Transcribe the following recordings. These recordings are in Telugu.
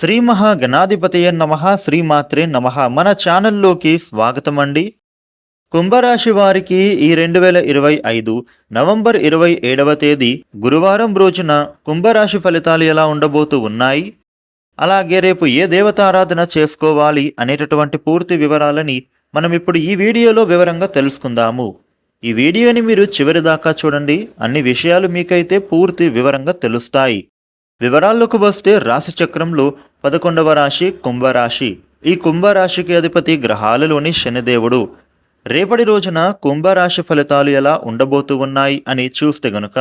శ్రీ మహాగణాధిపతయ నమ శ్రీమాత్రే నమ. మన ఛానల్లోకి స్వాగతం అండి కుంభరాశి వారికి ఈ రెండు వేల ఇరవై ఐదు నవంబర్ ఇరవై ఏడవ తేదీ గురువారం రోజున కుంభరాశి ఫలితాలు ఎలా ఉండబోతూ ఉన్నాయి? అలాగే రేపు ఏ దేవతారాధన చేసుకోవాలి అనేటటువంటి పూర్తి వివరాలని మనం ఇప్పుడు ఈ వీడియోలో వివరంగా తెలుసుకుందాము. ఈ వీడియోని మీరు చివరి దాకా చూడండి. అన్ని విషయాలు మీకైతే పూర్తి వివరంగా తెలుస్తాయి. వివరాల్లోకి వస్తే రాశి చక్రంలో పదకొండవ రాశి కుంభరాశి. ఈ కుంభరాశికి అధిపతి గ్రహాలలోని శనిదేవుడు. రేపటి రోజున కుంభరాశి ఫలితాలు ఎలా ఉండబోతూ ఉన్నాయి అని చూస్తే గనుక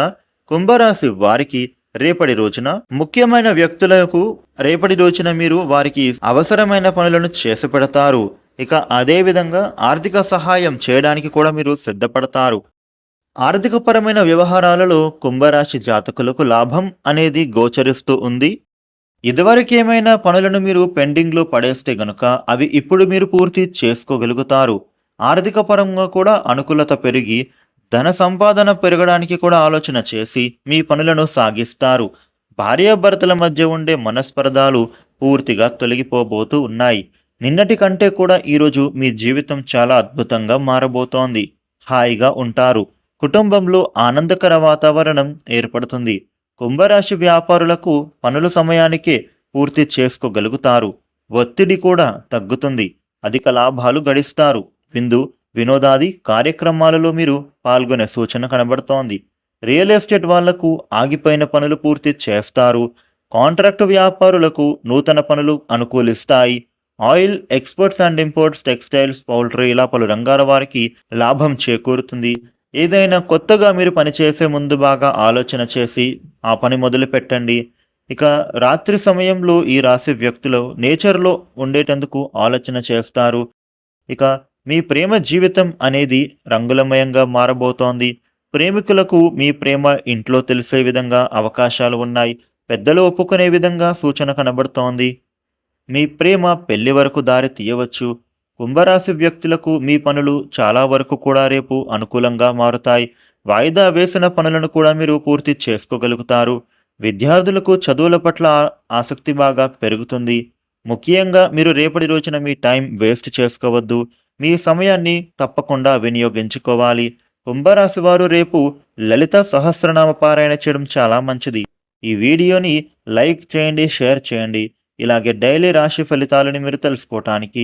కుంభరాశి వారికి రేపటి రోజున ముఖ్యమైన వ్యక్తులకు రేపటి రోజున మీరు వారికి అవసరమైన పనులను చేసి పెడతారు. ఇక అదేవిధంగా ఆర్థిక సహాయం చేయడానికి కూడా మీరు సిద్ధపడతారు. ఆర్థికపరమైన వ్యవహారాలలో కుంభరాశి జాతకులకు లాభం అనేది గోచరిస్తూ ఉంది. ఇదివరకేమైనా పనులను మీరు పెండింగ్లో పడేస్తే గనుక అవి ఇప్పుడు మీరు పూర్తి చేసుకోగలుగుతారు. ఆర్థిక పరంగా కూడా అనుకూలత పెరిగి ధన సంపాదన పెరగడానికి కూడా ఆలోచన చేసి మీ పనులను సాగిస్తారు. భార్యాభర్తల మధ్య ఉండే మనస్పర్ధాలు పూర్తిగా తొలగిపోబోతూ ఉన్నాయి. నిన్నటి కంటే కూడా ఈరోజు మీ జీవితం చాలా అద్భుతంగా మారబోతోంది. హాయిగా ఉంటారు. కుటుంబంలో ఆనందకర వాతావరణం ఏర్పడుతుంది. కుంభరాశి వ్యాపారులకు పనుల సమయానికే పూర్తి చేసుకోగలుగుతారు. ఒత్తిడి కూడా తగ్గుతుంది. అధిక లాభాలు గడిస్తారు. విందు వినోదాది కార్యక్రమాలలో మీరు పాల్గొనే సూచన కనబడుతోంది. రియల్ ఎస్టేట్ వాళ్ళకు ఆగిపోయిన పనులు పూర్తి చేస్తారు. కాంట్రాక్టు వ్యాపారులకు నూతన పనులు అనుకూలిస్తాయి. Oil exports and imports textiles poultry ఇలా పలు రంగాల వారికి లాభం చేకూరుతుంది. ఏదైనా కొత్తగా మీరు పనిచేసే ముందు బాగా ఆలోచన చేసి ఆ పని మొదలు పెట్టండి. ఇక రాత్రి సమయంలో ఈ రాశి వ్యక్తులు నేచర్లో ఉండేటందుకు ఆలోచన చేస్తారు. ఇక మీ ప్రేమ జీవితం అనేది రంగులమయంగా మారబోతోంది. ప్రేమికులకు మీ ప్రేమ ఇంట్లో తెలిసే విధంగా అవకాశాలు ఉన్నాయి. పెద్దలు ఒప్పుకునే విధంగా సూచన కనబడుతోంది. మీ ప్రేమ పెళ్ళి వరకు దారి తీయవచ్చు. కుంభరాశి వ్యక్తులకు మీ పనులు చాలా వరకు కూడా రేపు అనుకూలంగా మారుతాయి. వాయిదా వేసిన పనులను కూడా మీరు పూర్తి చేసుకోగలుగుతారు. విద్యార్థులకు చదువుల పట్ల ఆసక్తి బాగా పెరుగుతుంది. ముఖ్యంగా మీరు రేపటి రోజున మీ టైం వేస్ట్ చేసుకోవద్దు. మీ సమయాన్ని తప్పకుండా వినియోగించుకోవాలి. కుంభరాశి వారు రేపు లలిత సహస్రనామ పారాయణ చేయడం చాలా మంచిది. ఈ వీడియోని లైక్ చేయండి షేర్ చేయండి. ఇలాగే డైలీ రాశి ఫలితాలను మీరు తెలుసుకోవటానికి